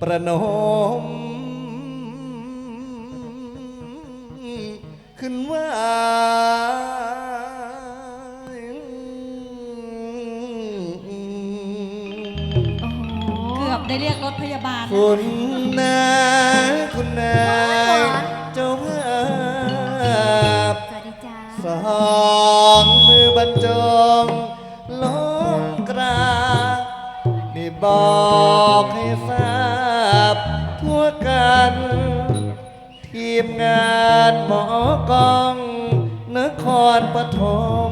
ประนม ขึ้นว่าเกือบได้เรียกรถพยาบาลนะคุณนาคุณนายเจ้าภาพสวัสดีจ้า สอง มงานหมอกองนครปฐม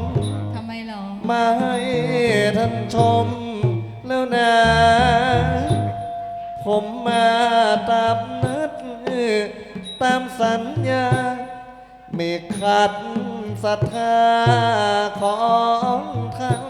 ทำไมหรอ มาให้ท่านชมแล้วนะ ผมมาตามนัดตามสัญญา ไม่ขัดศรัทธาของท่าน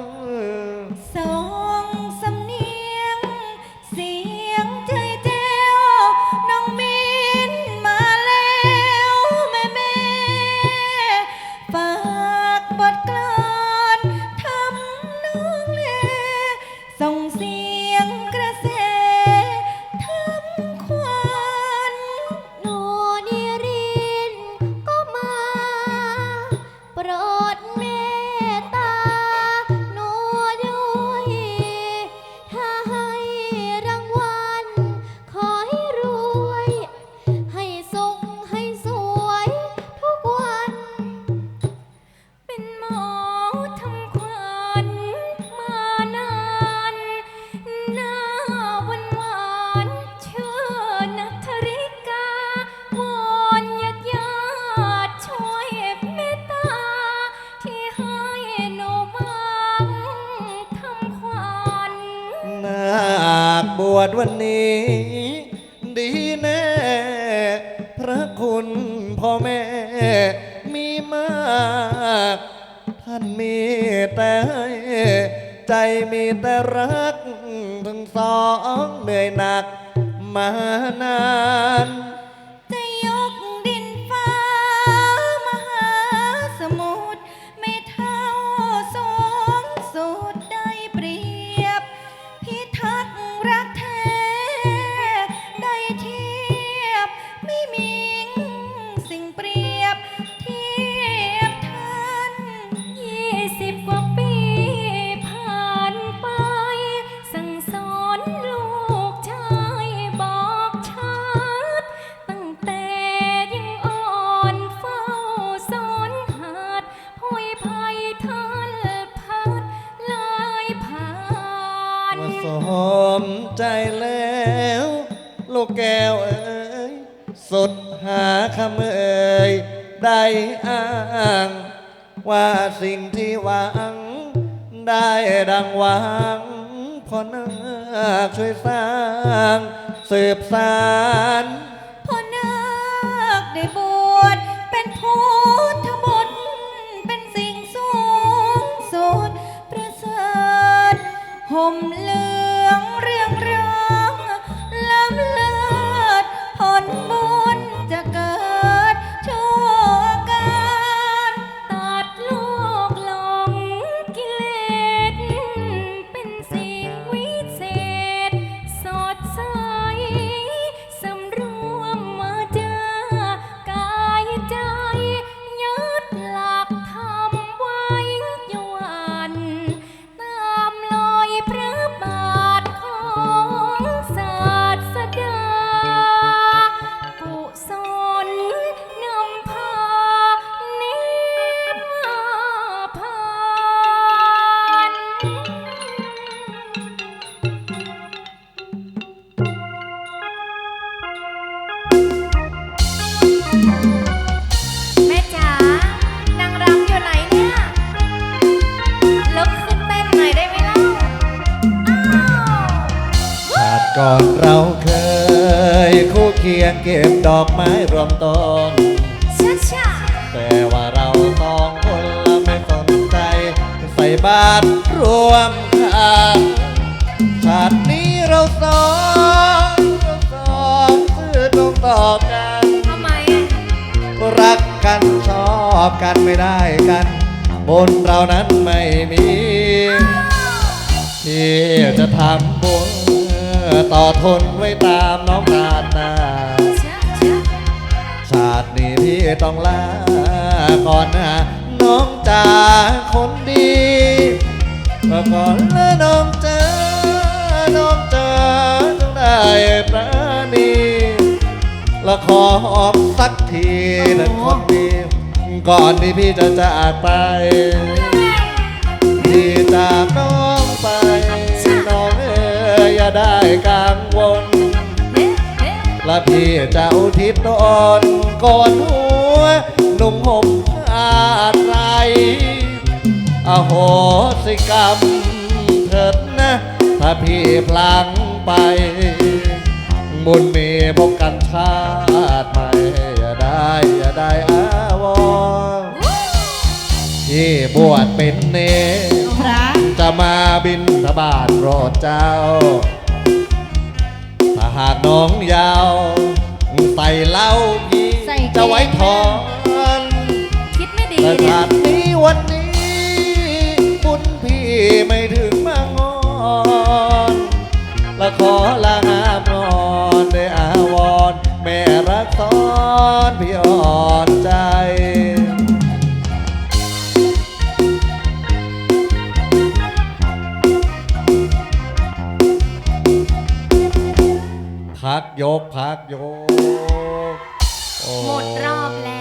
บวชวันนี้ ดีแน่ พระคุณพ่อแม่มีมาก ท่านมีแต่ใจมีแต่รัก ทั้งสองเหนื่อยหนักมานาน ว่าสมใจแล้ว ลูกแก้วเอ๋ยสุดหาคำเอ่ยได้อ้าง ว่าสิ่งที่หวัง ได้ดังหวังพอนาคช่วยสร้าง สืบสารพ่อนาคได้บวชเป็นพุทธบุตรเป็นสิ่งสูงสุดประเสริฐห่มเหลือง ก่อนเราเคย คู่เคียงเก็บดอกไม้รวมต้นช้าช้าแต่ว่าเราสองคนละไม่สนใจ ใส่บาตรรวมกันชาตินี้เราสองเราสองซื่อตรงต่อกันทำไมอะรักกันชอบกันไม่ได้กัน บนเรานั้นไม่มี ที่จะทำบุญ ต่อทนไว้ตามน้องตาลนาชาตินี้พี่ต้องลาก่อนนะน้องจ๋าคนดีแล้วก่อนละน้องจ๋าน้องจ๋าจงได้ประนีแล้วขอหอมสักทีนะคนดี ก่อนที่พี่จะจากไปพี่จากน้อง ได้กังวลและพี่จะอุทิศตนก่อนหัวหนุ่มห่มผ้าไตรอโหสิกรรมเถิดนะ ถ้าพี่พลังไป บุญมีพบกันชาติใหม่อย่าได้อย่าได้อาวรณ์ที่บวชเป็นเนรพระจะมาบินทบาทโปรดเจ้าถ้า หากน้องยาว ใส่เหล้าพี่ใส่เกง จะไว้ทอนคิดไม่ดีแต่เนี่ยชาตินี้วันนี้บุญพี่ไม่ถึงมางอนและขอลางามนอนได้อาวรณ์แม่รักสอนพี่อ่อนใจ พักยกพักยก หมดรอบแล้ว